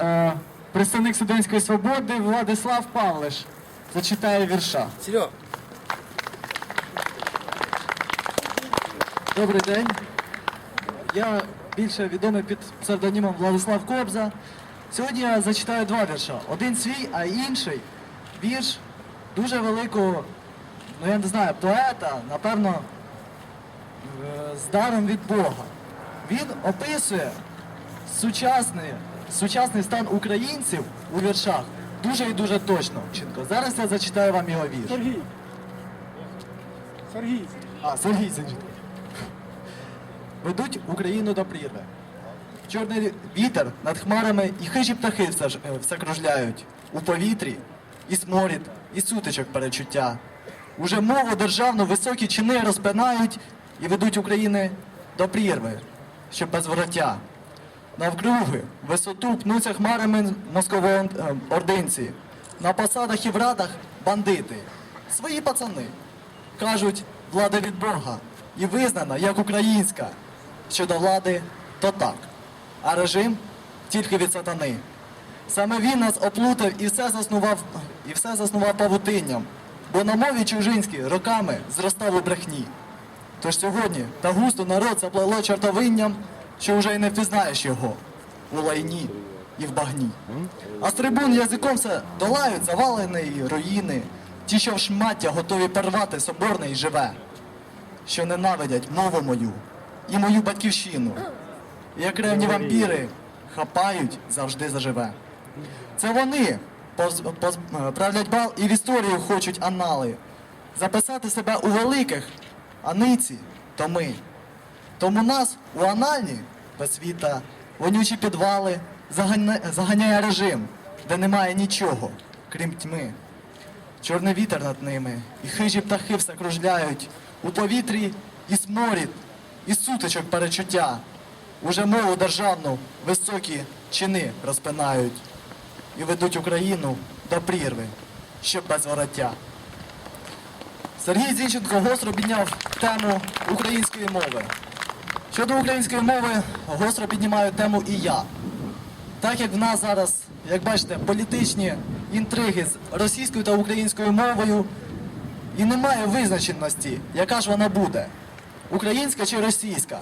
е, представник студентської свободи Владислав Павлиш зачитає вірша. Серег, Добрий день. Я більше відомий під псевдонімом Владислав Кобза. Сьогодні я зачитаю два вірша. Один свій, а інший вірш дуже великого, ну я не знаю, поета, напевно, е, з даром від Бога. Він описує сучасний, сучасний стан українців у віршах дуже і дуже точно. Зараз я зачитаю вам його вірш. Сергій. Сергій. А, Сергій зачитав. Ведуть Україну до прірви. Чорний вітер над хмарами і хижі птахи все, ж- е, все кружляють. У повітрі і сморід, і сутичок перечуття. Уже мову державну високі чини розпинають і ведуть України до прірви, щоб без вороття. Навкруги, висоту пнуться хмарами москово-ординці. На посадах і в радах бандити. Свої пацани. Кажуть, влада від Бога і визнана як українська. Щодо влади, то так. А режим тільки від сатани. Саме він нас оплутав і все заснував, і все заснував павутинням, бо на мові чужинській роками зростав у брехні. Тож сьогодні та густо народ заплело чортовинням, що вже й не впізнаєш його у лайні і в багні. А з трибун язиком все долають завалені руїни, ті, що в шмаття готові порвати соборне і живе, що ненавидять мову мою і мою батьківщину. Як ревні вампіри хапають завжди заживе. Це вони правлять бал і в історію хочуть анали. Записати себе у великих, а ниці то ми. Тому нас у анальні без світа, вонючі підвали заганя- заганяє режим, де немає нічого, крім тьми. Чорний вітер над ними, і хижі птахи все кружляють. У повітрі і сморід, і сутичок перечуття. Уже мову державну високі чини розпинають і ведуть Україну до прірви, щоб без вороття. Сергій Зінченко гостро підняв тему української мови. Щодо української мови, гостро піднімаю тему і я. Так як в нас зараз, як бачите, політичні інтриги з російською та українською мовою, і немає визначеності, яка ж вона буде, українська чи російська.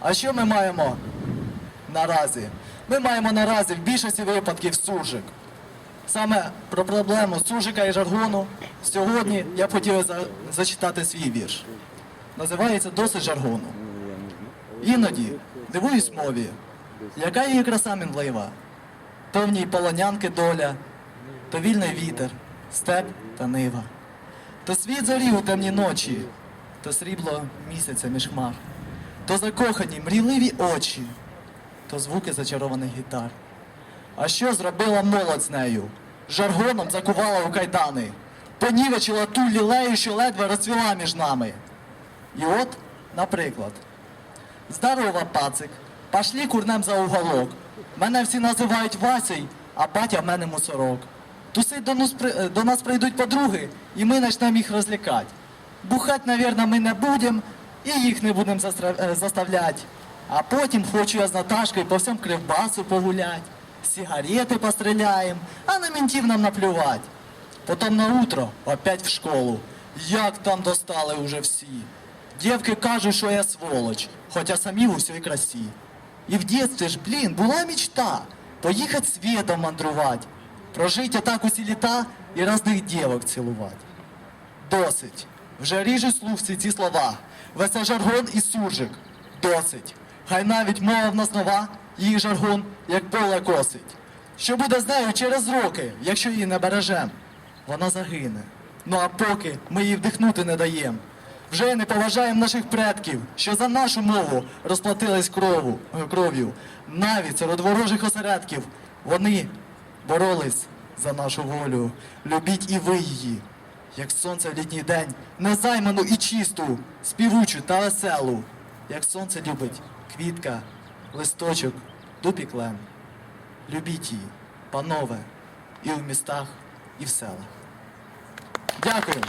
А що ми маємо наразі? Ми маємо наразі в більшості випадків суржик. Саме про проблему суржика і жаргону сьогодні я б хотів за- зачитати свій вірш. Називається Досить жаргону. Іноді дивуюсь мові, яка її краса мінлива, то в ній полонянки доля, то вільний вітер, степ та нива, то світ зорі у темні ночі, то срібло місяця між хмар, то закохані мрійливі очі, то звуки зачарованих гітар. А що зробила молодь з нею? Жаргоном закувала у кайдани, понівечила ту лілею, що ледве розцвіла між нами. І от, наприклад, Здорово, пацик. Пошли курнем за уголок. Мене всі називають Васей, а батя в мене мусорок. Туси до нас, е, до нас прийдуть подруги, і ми почнемо їх розлякати. Бухать, навірно, ми не будемо, і їх не будемо заставляти. А потім хочу я з Наташкою по всьому кривбасу погулять, сигарети постріляємо, а на ментів нам наплювать. Потом на утро опять в школу. Як там достали уже всі. Дівки кажуть, що я сволоч, хоча самі в усій красі. І в дитинстві ж, блін, була мечта поїхати світом мандрувати, прожити отак усі літа і разних дівок цілувати. Досить. Вже ріжу слух всі ці слова. Веся жаргон і суржик. Досить. Хай навіть мова в нас нова, її жаргон, як поле косить. Що буде з нею через роки, якщо її не бережем? Вона загине. Ну а поки ми її вдихнути не даємо. Вже не поважаємо наших предків, що за нашу мову розплатились крову, е, кров'ю. Навіть серед ворожих осередків вони боролись за нашу волю. Любіть і ви її, як сонце в літній день, незайману і чисту, співучу та веселу, як сонце любить квітка, листочок, дуб. Любіть її, панове, і в містах, і в селах. Дякую.